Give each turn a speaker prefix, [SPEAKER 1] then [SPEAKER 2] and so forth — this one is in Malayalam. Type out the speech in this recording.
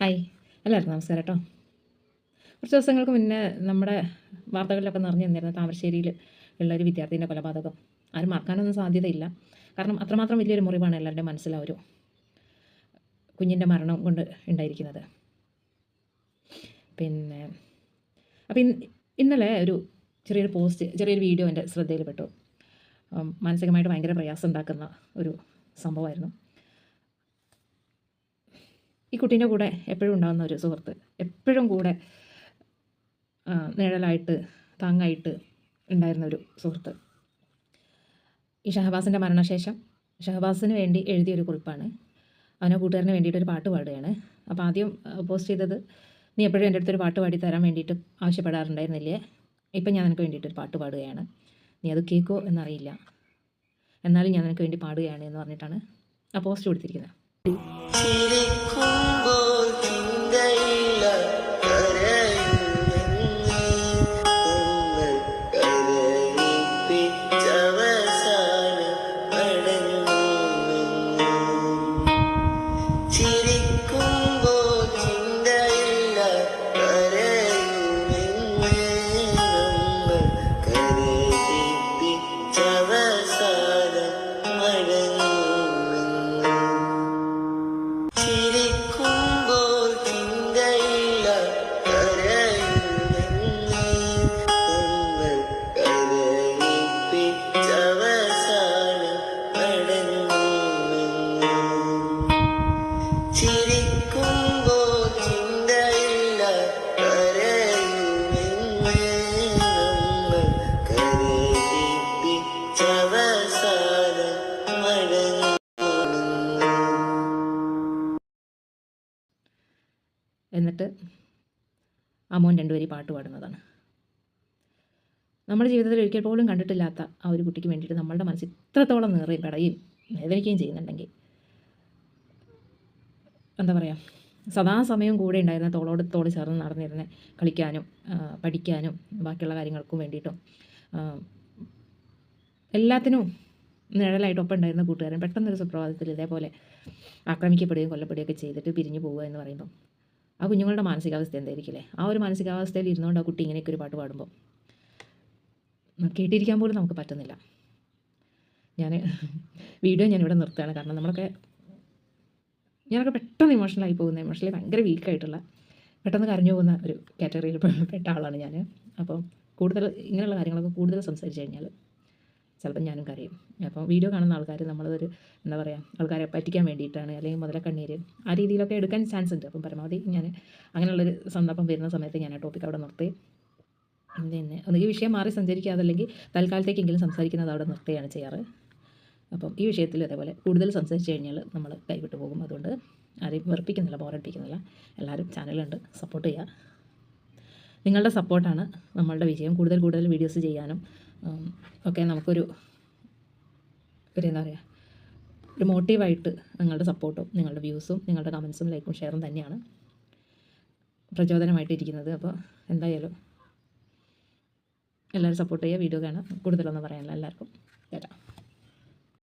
[SPEAKER 1] ഹായ്. എല്ലാവർക്കും നമസ്കാരം കേട്ടോ കുറച്ച് ദിവസങ്ങൾക്ക് മുന്നേ നമ്മുടെ വാർത്തകളിലൊക്കെ നിറഞ്ഞു നിന്നിരുന്ന താമരശ്ശേരിയിൽ ഉള്ള ഒരു വിദ്യാർത്ഥിന്റെ കൊലപാതകം. ആരും മറക്കാനൊന്നും സാധ്യതയില്ല. കാരണം അത്രമാത്രം വലിയൊരു മുറിവാണ് എല്ലാവരുടെയും മനസ്സിലാവരും കുഞ്ഞിന്റെ മരണം കൊണ്ട് ഉണ്ടായിരിക്കുന്നത്. പിന്നെ അപ്പം ഇന്ന് ഇന്നലെ ഒരു ചെറിയൊരു പോസ്റ്റ് ചെറിയൊരു വീഡിയോ എന്റെ ശ്രദ്ധയിൽപ്പെട്ടു. മാനസികമായിട്ട് ഭയങ്കര പ്രയാസം ഉണ്ടാക്കുന്ന ഒരു സംഭവമായിരുന്നു. ഈ കുട്ടീന്റെ കൂടെ എപ്പോഴും ഉണ്ടാകുന്ന ഒരു സുഹൃത്ത്. എപ്പോഴും കൂടെ നിഴലായിട്ട് താങ്ങായിട്ട് ഉണ്ടായിരുന്ന ഒരു സുഹൃത്ത്. ഈ ഷഹബാസിന്റെ മരണശേഷം ഷഹബാസിന് വേണ്ടി എഴുതിയൊരു കുറിപ്പാണ്. അവനെ കൂട്ടുകാരന് വേണ്ടിയിട്ടൊരു പാട്ട് പാടുകയാണ്. അപ്പോൾ ആദ്യം പോസ്റ്റ് ചെയ്തത് നീ എപ്പോഴും എന്റെ അടുത്തൊരു പാട്ട് പാടി തരാൻ വേണ്ടിയിട്ട് ആവശ്യപ്പെടാറുണ്ടായിരുന്നില്ലേ? ഇപ്പം ഞാൻ നിനക്ക് വേണ്ടിയിട്ടൊരു പാട്ട് പാടുകയാണ്. നീ അത് കേൾക്കോ എന്നറിയില്ല. എന്നാലും ഞാൻ നിനക്ക് വേണ്ടി പാടുകയാണ് എന്ന് പറഞ്ഞിട്ടാണ് ആ പോസ്റ്റ് കൊടുത്തിരിക്കുന്നത്.
[SPEAKER 2] 음. 지금
[SPEAKER 1] എന്നിട്ട് ആ മോൻ രണ്ടുപേരും പാട്ട് പാടുന്നതാണ്. നമ്മുടെ ജീവിതത്തിൽ ഒരിക്കൽ പോലും കണ്ടിട്ടില്ലാത്ത ആ ഒരു കുട്ടിക്ക് വേണ്ടിയിട്ട് നമ്മളുടെ മനസ്സ് ഇത്രത്തോളം നിറയും പടയും വേദനിക്കുകയും ചെയ്യുന്നുണ്ടെങ്കിൽ എന്താ പറയുക സദാസമയം കൂടെ ഉണ്ടായിരുന്ന തോളോട് തോൾ ചേർന്ന് നടന്നിരുന്നത് കളിക്കാനും പഠിക്കാനും ബാക്കിയുള്ള കാര്യങ്ങൾക്കും വേണ്ടിയിട്ടും എല്ലാത്തിനും നിഴലായിട്ട് ഒപ്പം ഉണ്ടായിരുന്ന കൂട്ടുകാരൻ പെട്ടെന്നൊരു സുപ്രഭാതത്തിൽ ഇതേപോലെ ആക്രമിക്കപ്പെടുകയും കൊല്ലപ്പെടുകയൊക്കെ ചെയ്തിട്ട് പിരിഞ്ഞു പോവുക എന്ന് പറയുമ്പോൾ ആ കുഞ്ഞുങ്ങളുടെ മാനസികാവസ്ഥ എന്തായിരിക്കില്ലേ? ആ ഒരു മാനസികാവസ്ഥയിൽ ഇരുന്നുകൊണ്ട് ആ കുട്ടി ഇങ്ങനെയൊക്കെ ഒരു പാട്ട് പാടുമ്പോൾ കേട്ടിരിക്കാൻ പോലും നമുക്ക് പറ്റുന്നില്ല. ഞാൻ വീഡിയോ ഞാനിവിടെ നിർത്തുകയാണ്. കാരണം നമ്മളൊക്കെ ഞാനൊക്കെ പെട്ടെന്ന് ഇമോഷണലായി പോകുന്ന. ഇമോഷണലി ഭയങ്കര വീക്കായിട്ടുള്ള പെട്ടെന്ന് കരഞ്ഞു പോകുന്ന ഒരു കാറ്റഗറിയിൽ പെട്ട ആളാണ് ഞാൻ അപ്പോൾ കൂടുതൽ ഇങ്ങനെയുള്ള കാര്യങ്ങളൊക്കെ കൂടുതൽ സംസാരിച്ച് കഴിഞ്ഞാൽ ചിലപ്പം ഞാനും കരയും. അപ്പോൾ വീഡിയോ കാണുന്ന ആൾക്കാർ നമ്മളതൊരു എന്താ പറയുക ആൾക്കാരെ പറ്റിക്കാൻ വേണ്ടിയിട്ടാണ് അല്ലെങ്കിൽ മുതലക്കണ്ണീര് ആ രീതിയിലൊക്കെ എടുക്കാൻ ചാൻസ് ഉണ്ട്. അപ്പം പരമാവധി ഞാൻ അങ്ങനെയുള്ളൊരു സന്ദർഭം വരുന്ന സമയത്ത് ഞാൻ ആ ടോപ്പിക് അവിടെ നിർത്തി. പിന്നെ ഒന്നുകിൽ വിഷയം മാറി സഞ്ചരിക്കാതെ അല്ലെങ്കിൽ തൽക്കാലത്തേക്കെങ്കിലും സംസാരിക്കുന്നത് അവിടെ നിർത്തുകയാണ് ചെയ്യാറ്. അപ്പം ഈ വിഷയത്തിൽ അതേപോലെ കൂടുതൽ സംസാരിച്ച് കഴിഞ്ഞാൽ നമ്മൾ കൈവിട്ടു പോകും. വെറുപ്പിക്കുന്നില്ല ബോറടിപ്പിക്കുന്നില്ല എല്ലാവരും ചാനലുണ്ട് സപ്പോർട്ട് ചെയ്യുക നിങ്ങളുടെ സപ്പോർട്ടാണ് നമ്മളുടെ വിജയം. കൂടുതൽ കൂടുതൽ വീഡിയോസ് ചെയ്യാനും ഒക്കെ നമുക്കൊരു ഒരു എന്താ പറയുക ഒരു മോട്ടീവായിട്ട് നിങ്ങളുടെ സപ്പോർട്ടും നിങ്ങളുടെ വ്യൂസും നിങ്ങളുടെ കമൻസും ലൈക്കും ഷെയറും തന്നെയാണ് പ്രചോദനമായിട്ട് ഇരിക്കുന്നത്. അപ്പോൾ എന്തായാലും എല്ലാവരും സപ്പോർട്ട് ചെയ്യുക. വീഡിയോ കാണാം കൂടുതലൊന്നും പറയാനില്ല. എല്ലാവർക്കും കേട്ടോ